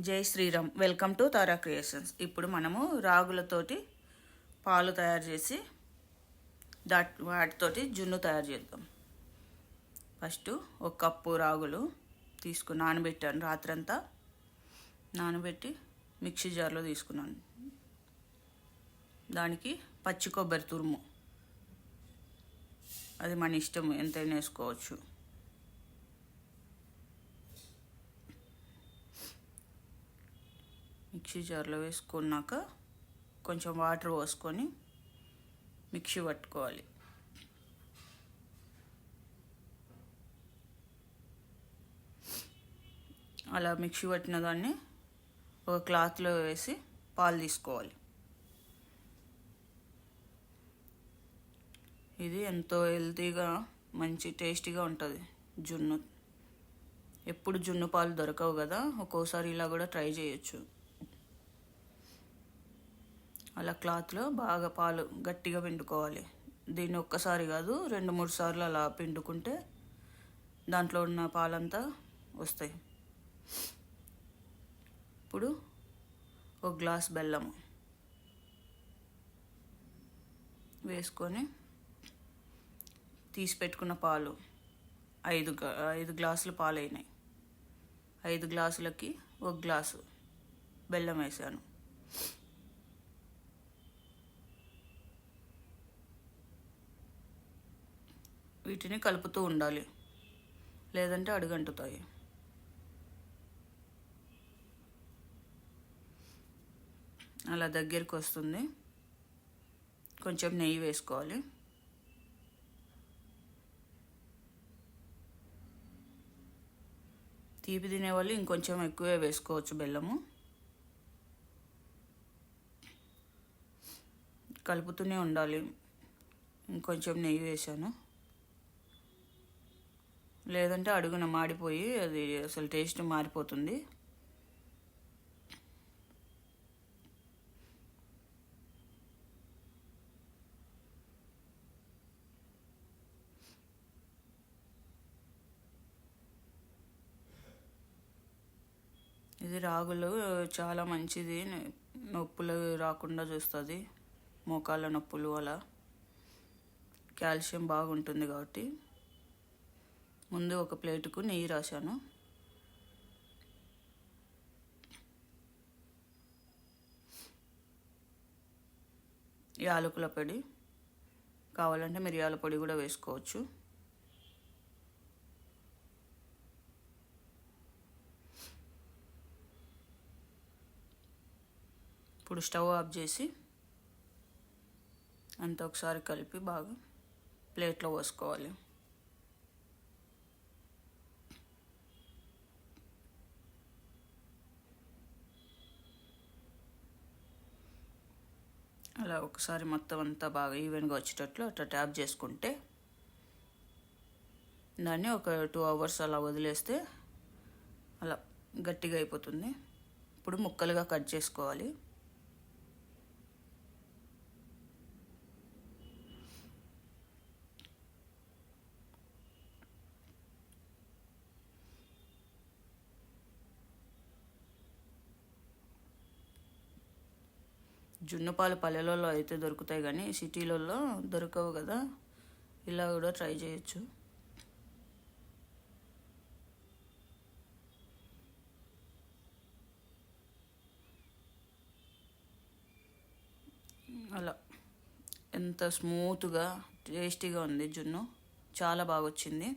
జై Sriram. Welcome to Tara Creations ఇప్పుడు మనము రాగులతోటి పాలు తయారు చేసి దాట్ వాటితోటి జున్ను తయారు చేద్దాం. ఫస్ట్ ఒక కప్పు రాగులు తీసుకుని నానబెట్టాను. రాత్రంతా నానబెట్టి మిక్సీ జార్లో తీసుకున్నాను. దానికి పచ్చి కొబ్బరి తురుము. అది మన ఇష్టం. ఎంతైనా వేసుకోవచ్చు. మిక్సీ జార్లో వేసుకున్నాక కొంచెం వాటర్ పోసుకొని మిక్సీ పట్టుకోవాలి. అలా మిక్సీ పట్టిన దాన్ని ఒక క్లాత్లో వేసి పాలు తీసుకోవాలి. ఇది ఎంతో హెల్తీగా మంచి టేస్టీగా ఉంటుంది. జున్ను ఎప్పుడు జున్ను పాలు దొరకవు కదా ఒక్కోసారి ఇలా కూడా ట్రై చేయొచ్చు. అలా క్లాత్లో బాగా పాలు గట్టిగా పిండుకోవాలి. దీన్ని ఒక్కసారి కాదు రెండు మూడు సార్లు అలా పిండుకుంటే దాంట్లో ఉన్న పాలంతా వస్తాయి. ఇప్పుడు ఒక గ్లాస్ బెల్లము వేసుకొని తీసి పెట్టుకున్న పాలు ఐదు ఐదు గ్లాసులు పాలు అయినాయి ఐదు గ్లాసులకి ఒక గ్లాసు బెల్లం వేసాను. వీటిని కలుపుతూ ఉండాలి. లేదంటే అడుగంటుతాయి. అలా దగ్గరికి వస్తుంది. కొంచెం నెయ్యి వేసుకోవాలి. తీపి తినేవాళ్ళు ఇంకొంచెం ఎక్కువే వేసుకోవచ్చు బెల్లము. కలుపుతూనే ఉండాలి. ఇంకొంచెం నెయ్యి వేసాను లేదంటే అడుగున మాడిపోయి అది అసలు టేస్ట్ మారిపోతుంది. ఇది రాగులు చాలా మంచిది. నొప్పులు రాకుండా చూస్తుంది. మోకాళ్ళ నొప్పులు అలా. కాల్షియం బాగుంటుంది కాబట్టి. ముందు ఒక ప్లేటుకు నెయ్యి రాశాను. యాలకుల పొడి. కావాలంటే మిరియాల పొడి కూడా వేసుకోవచ్చు. ఇప్పుడు స్టవ్ ఆఫ్ చేసి అంత ఒకసారి కలిపి బాగా ప్లేట్లో పోసుకోవాలి. అలా ఒకసారి మొత్తం అంతా బాగా ఈవెన్గా వచ్చేటట్లు అట్లా ట్యాప్ చేసుకుంటే దాన్ని ఒక టూ అవర్స్ అలా వదిలేస్తే అలా గట్టిగా అయిపోతుంది. ఇప్పుడు ముక్కలుగా కట్ చేసుకోవాలి. జున్ను పాలు పల్లెలలో అయితే దొరుకుతాయి కానీ సిటీలలో దొరకవు కదా. ఇలా కూడా ట్రై చేయొచ్చు. అలా. ఎంత స్మూత్గా టేస్టీగా ఉంది జున్ను. చాలా బాగా వచ్చింది